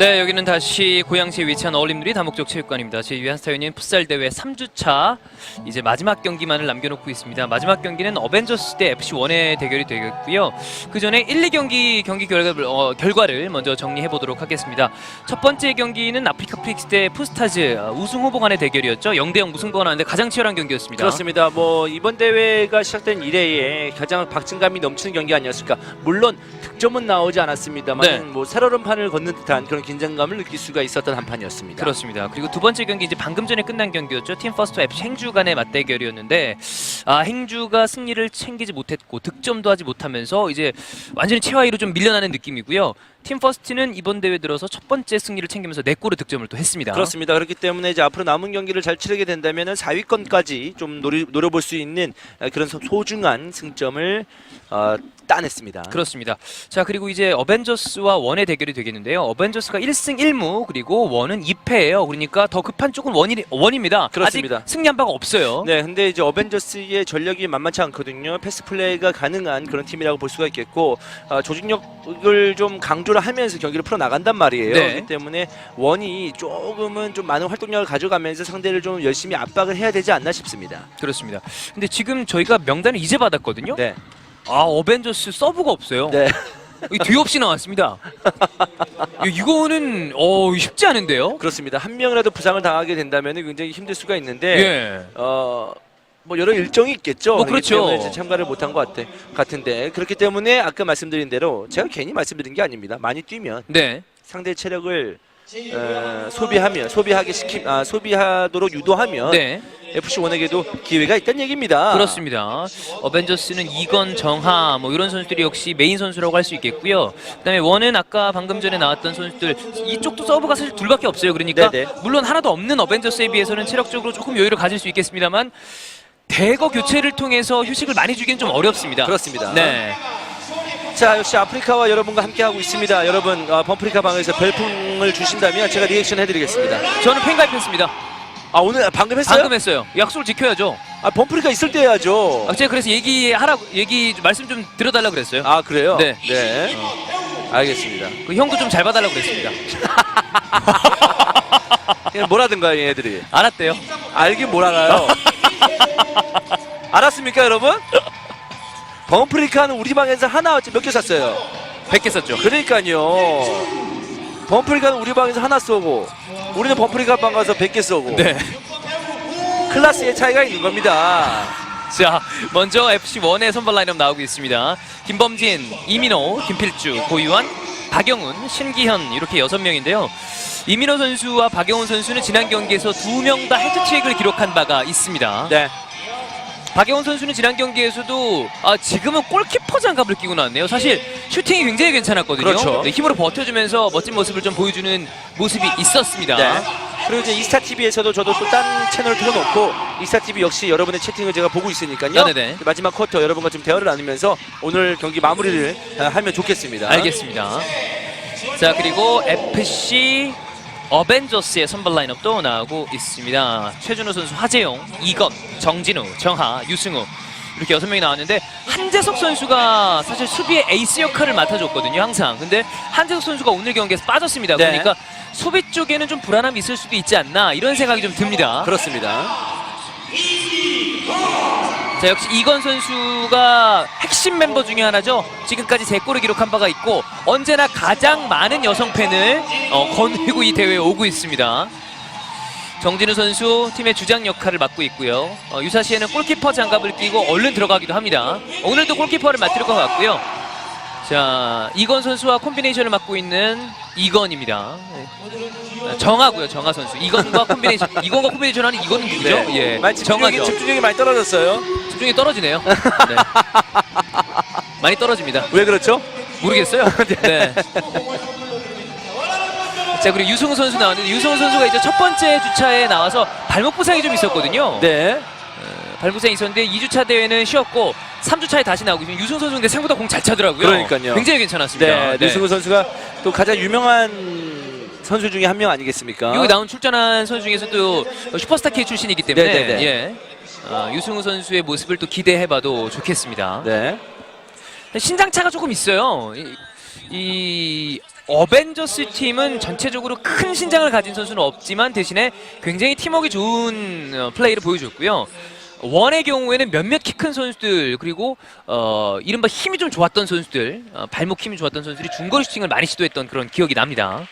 네, 여기는 다시 고양시에 위치한 어울림들이 다목적 체육관입니다. 제 유한 스타연인 풋살 대회 3주차 이제 마지막 경기만을 남겨놓고 있습니다. 마지막 경기는 어벤져스 대 FC 원의 대결이 되겠고요. 그 전에 1, 2경기 경기 결과를, 어, 결과를 먼저 정리해 보도록 하겠습니다. 첫 번째 경기는 아프리카 프릭스 대 푸스타즈 어, 우승 후보 간의 대결이었죠. 0대0 무승부가 나왔는데 가장 치열한 경기였습니다. 그렇습니다. 뭐 이번 대회가 시작된 이래에 가장 박진감이 넘치는 경기 아니었을까. 물론 득점은 나오지 않았습니다만 네. 뭐 새로운 판을 걷는 듯한 그런 긴장감을 느낄 수가 있었던 한 판이었습니다. 그렇습니다. 그리고 두 번째 경기 이제 방금 전에 끝난 경기였죠. 팀 퍼스트 FC 행주 간의 맞대결이었는데 아 행주가 승리를 챙기지 못했고 득점도 하지 못하면서 이제 완전히 최하위로 좀 밀려나는 느낌이고요. 팀 퍼스트는 이번 대회 들어서 첫 번째 승리를 챙기면서 네 골의 득점을 또 했습니다. 그렇습니다. 그렇기 때문에 이제 앞으로 남은 경기를 잘 치르게 된다면 4위권까지 좀 노리, 노려볼 수 있는 어, 그런 소- 소중한 승점을 어, 따냈습니다. 그렇습니다. 자 그리고 이제 어벤져스와 원의 대결이 되겠는데요. 어벤져스가 1승 1무 그리고 원은 2패예요. 그러니까 더 급한 쪽은 원이 원입니다. 그렇습니다. 아직 승리한 바가 없어요. 네, 근데 이제 어벤져스의 전력이 만만치 않거든요. 패스 플레이가 가능한 그런 팀이라고 볼 수가 있겠고 어, 조직력을 좀 강조 를 하면서 경기를 풀어 나간단 말이에요. 네. 그렇기 때문에 원이 조금은 좀 많은 활동량을 가져가면서 상대를 좀 열심히 압박을 해야 되지 않나 싶습니다. 그렇습니다. 근데 지금 저희가 명단을 이제 받았거든요. 네, 아 어벤져스 서브가 없어요. 네, 이 뒤 없이 나왔습니다. 이- 이거는 어 쉽지 않은데요. 그렇습니다. 한 명이라도 부상을 당하게 된다면 굉장히 힘들 수가 있는데 예. 어. 뭐 여러 일정이 있겠죠. 뭐 그렇죠. 참가를 못한 것 같아, 같은데 그렇기 때문에 아까 말씀드린 대로 제가 괜히 말씀드린 게 아닙니다. 많이 뛰면 네. 상대 체력을 어, 소비하면 소비하게 시키 아, 소비하도록 유도하면 네. FC 원에게도 기회가 있다는 얘기입니다. 그렇습니다. 어벤져스는 이건 정하 뭐 이런 선수들이 역시 메인 선수라고 할 수 있겠고요. 그다음에 원은 아까 방금 전에 나왔던 선수들 이쪽도 서브가 사실 둘밖에 없어요. 그러니까 네네. 물론 하나도 없는 어벤져스에 비해서는 체력적으로 조금 여유를 가질 수 있겠습니다만 대거 교체를 통해서 휴식을 많이 주기는 좀 어렵습니다. 그렇습니다. 네. 자 역시 아프리카와 여러분과 함께 하고 있습니다. 여러분 어, 범프리카 방에서 별풍을 주신다면 제가 리액션 해드리겠습니다. 저는 팬가입했습니다. 아 오늘 방금 했어요? 방금 했어요. 약속을 지켜야죠. 아 범프리카 있을 때 해야죠. 아, 제가 그래서 얘기하라고 얘기 말씀 좀 들어달라 고 그랬어요. 아 그래요? 네. 네. 알겠습니다. 그 형도 좀 잘 봐달라고 그랬습니다. 그냥 뭐라든가 얘네들이 알았대요. 알긴 뭘 알아요. 알았습니까 여러분? 범프리카는 우리 방에서 하나 몇 개 샀어요. 100개 썼죠. 그러니까요. 범프리카는 우리 방에서 하나 쏘고 우리는 범프리카 방 가서 100개 쏘고 네. 클래스의 차이가 있는 겁니다. 자, 먼저 FC1의 선발 라인업 나오고 있습니다. 김범진, 이민호, 김필주, 고유한, 박영훈, 신기현 이렇게 여섯 명인데요. 이민호 선수와 박영훈 선수는 지난 경기에서 두 명 다 헤드트릭을 기록한 바가 있습니다. 네. 박영훈 선수는 지난 경기에서도 아, 지금은 골키퍼 장갑을 끼고 나왔네요. 사실 슈팅이 굉장히 괜찮았거든요. 그렇죠. 네, 힘으로 버텨주면서 멋진 모습을 좀 보여주는 모습이 있었습니다. 네. 그리고 이제 이스타 TV에서도 저도 또 딴 채널을 틀어놓고 이스타 TV 역시 여러분의 채팅을 제가 보고 있으니까요. 아, 네네. 마지막 쿼터 여러분과 좀 대화를 나누면서 오늘 경기 마무리를 아, 하면 좋겠습니다. 알겠습니다. 자 그리고 FC 어벤져스의 선발 라인업도 나오고 있습니다. 최준호 선수, 하재용, 이건, 정진우, 정하, 유승우 이렇게 여섯 명이 나왔는데 한재석 선수가 사실 수비의 에이스 역할을 맡아줬거든요 항상. 근데 한재석 선수가 오늘 경기에서 빠졌습니다. 네. 그러니까 수비 쪽에는 좀 불안함이 있을 수도 있지 않나 이런 생각이 좀 듭니다. 그렇습니다. 자 역시 이건 선수가 핵심 멤버 중에 하나죠. 지금까지 세 골을 기록한 바가 있고 언제나 가장 많은 여성 팬을 어, 거느리고 이 대회에 오고 있습니다. 정진우 선수 팀의 주장 역할을 맡고 있고요. 어, 유사시에는 골키퍼 장갑을 끼고 얼른 들어가기도 합니다. 오늘도 골키퍼를 맡을 것 같고요. 자 이건 선수와 콤비네이션을 맡고 있는 이건입니다. 네. 정하고요, 정하 선수. 이건과 콤비네이션, 이건과 콤비네이션 하는 이건은 누구죠? 예, 많이 집중력이, 많이 떨어졌어요. 집중이 떨어지네요. 네. 많이 떨어집니다. 왜 그렇죠? 모르겠어요. 네. 자 그리고 유승우 선수 나왔는데 유승우 선수가 이제 첫 번째 주차에 나와서 발목 부상이 좀 있었거든요. 네. 발목 부상이 있었는데 2주차 대회는 쉬었고 3주차에 다시 나오고 있습니다. 유승우 선수 근데 생각보다 공 잘 차더라고요. 그러니까요. 굉장히 괜찮았습니다. 네. 류승우 선수가 또 가장 유명한 선수 중에 한 명 아니겠습니까? 여기 나온 출전한 선수 중에서 또 슈퍼스타 K 출신이기 때문에 네네네. 예. 아, 유승우 선수의 모습을 또 기대해봐도 좋겠습니다. 네. 신장 차가 조금 있어요. 이, 이 어벤져스 팀은 전체적으로 큰 신장을 가진 선수는 없지만 대신에 굉장히 팀워크 좋은 어, 플레이를 보여줬고요. 원의 경우에는 몇몇 키 큰 선수들 그리고 어, 이른바 힘이 좀 좋았던 선수들 어, 발목 힘이 좋았던 선수들이 중거리 슈팅을 많이 시도했던 그런 기억이 납니다.